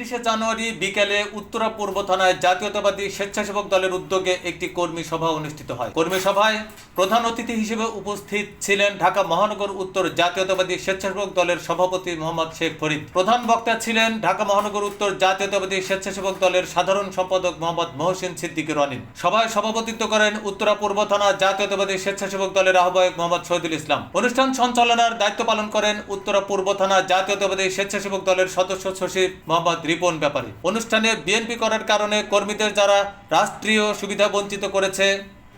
একত্রিশে জানুয়ারি বিকেলে উত্তরা পূর্ব থানায় জাতীয়তাবাদী স্বেচ্ছাসেবক দলের উদ্যোগে একটি কর্মী সভা অনুষ্ঠিত হয়। কর্মী সভায় প্রধান অতিথি হিসেবে উপস্থিত ছিলেন ঢাকা মহানগর উত্তর জাতীয়তাবাদী স্বেচ্ছাসেবক দলের সভাপতি মোহাম্মদ শেখ ফরিদ। প্রধান বক্তা ছিলেন ঢাকা মহানগর উত্তর জাতীয়তাবাদী স্বেচ্ছাসেবক দলের সাধারণ সম্পাদক মোহাম্মদ মহসিন সিদ্দিকী রনিন সভায় সভাপতিত্ব করেন উত্তরা পূর্ব থানা জাতীয়তাবাদী স্বেচ্ছাসেবক দলের আহ্বায়ক মোহাম্মদ শহীদুল ইসলাম। অনুষ্ঠান সঞ্চালনার দায়িত্ব পালন করেন উত্তরা পূর্ব থানা জাতীয়তাবাদী স্বেচ্ছাসেবক দলের সদস্য সচিব মোহাম্মদ রিপন ব্যাপারী। অনুষ্ঠানে বিএনপি করার কারণে কর্মীদের যারা রাষ্ট্রীয় সুবিধা বঞ্চিত করেছে,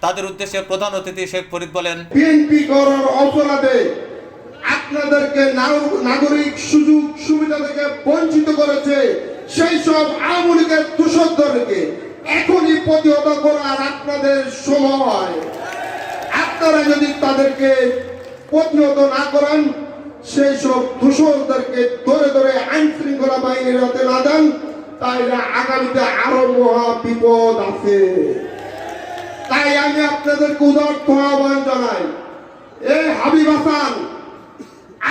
তাদের উদ্দেশ্যে প্রধান অতিথি শেখ ফরিদ বলেন, বিএনপি করার অপরাধে আপনাদেরকে নাগরিক সুযোগ সুবিধা থেকে বঞ্চিত করেছে, সেই সব আওয়ামী লীগের দোষরদেরকে এখনই প্রতিহত করার আপনাদের সময়। আপনারা যদি তাদেরকে প্রতিহত না করেন, সেই সব দোষরদেরকে ধরে হাতে না দেন তাইলে আগামীতে আরও মহা বিপদ আছে। তাই আমি আপনাদেরকে উদার্থ আহ্বান জানাই। এই হাবিব হাসান,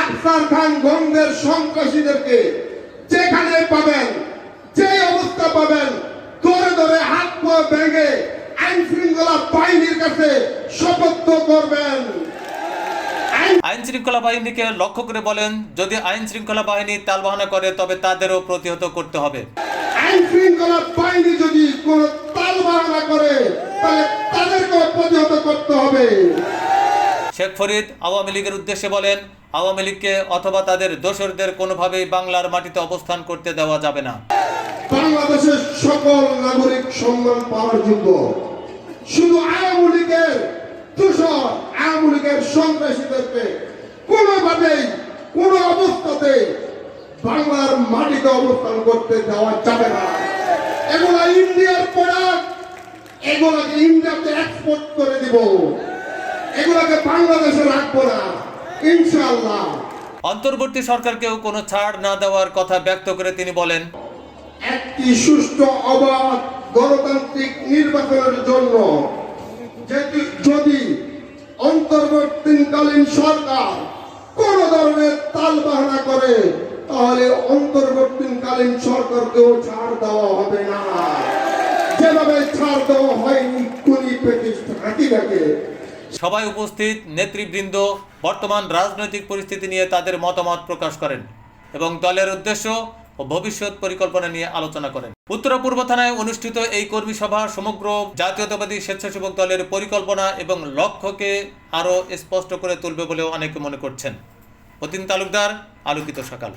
আফসার খান গঙ্গের সন্ত্রাসীদেরকে যেখানে পাবেন, যে অবস্থা পাবেন, ধরে ধরে হাত পা ভেঙে আইন শৃঙ্খলা বাহিনীর কাছে শপথ করবেন। আইন শৃঙ্খলা বাহিনীকে লক্ষ্য করে বলেন যদি আইন শৃঙ্খলা বাহিনী তালবাহানা করে তবে তাদেরও প্রতিহত করতে হবে। আইন শৃঙ্খলা বাহিনী যদি কোন তাল বাহানা করে তাহলে তাদেরকেও প্রতিহত করতে হবে। শেখ ফরিদ আওয়ামী লীগের উদ্দেশ্যে বলেন আওয়ামী লীগকে অথবা তাদের দোসরদের কোনোভাবেই বাংলার মাটিতে অবস্থান করতে দেওয়া যাবে না। বাংলাদেশের সকল নাগরিক সম্মান পাওয়ার যোগ্য। শুধু আওয়ামী লীগের দূষণ আওয়ামী লীগের সন্ত্রাসীদেরকে কোনোভাবেই কোনো অবস্থাতে বাংলার মাটিতে অবস্থান করতে দেওয়া যাবে না। এগুলা ইন্ডিয়ার প্রোডাক্ট এগুলাকে ইন্ডিয়াতে এক্সপোর্ট করে দিব। এগুলাকে বাংলাদেশে রাখব না ইনশাআল্লাহ। অন্তর্বর্তী সরকারকেও কোনো ছাড় না দেওয়ার কথা ব্যক্ত করে তিনি বলেন একটি সুষ্ঠু অবাধ গণতান্ত্রিক নির্বাচনের জন্য যদি অন্তর্বর্তীকালীন সরকার কোন ধরনের তাল বাহানা করে, তাহলে অন্তর্বর্তীকালীন সরকারকেও ছাড় দেওয়া হবে না। যেভাবে ছাড় দেওয়া হয়নি হাতিটাকে সবাই উপস্থিত নেতৃবৃন্দ বর্তমান রাজনৈতিক পরিস্থিতি নিয়ে তাদের মতামত প্রকাশ করেন এবং দলের উদ্দেশ্য ও ভবিষ্যৎ পরিকল্পনা নিয়ে আলোচনা করেন। উত্তর পূর্ব থানায় অনুষ্ঠিত এই কর্মী সভা সমগ্র জাতীয়তাবাদী স্বেচ্ছাসেবক দলের পরিকল্পনা এবং লক্ষ্যকে আরও স্পষ্ট করে তুলবে বলেও অনেকে মনে করছেন। অতীন তালুকদার, আলোকিত সকাল।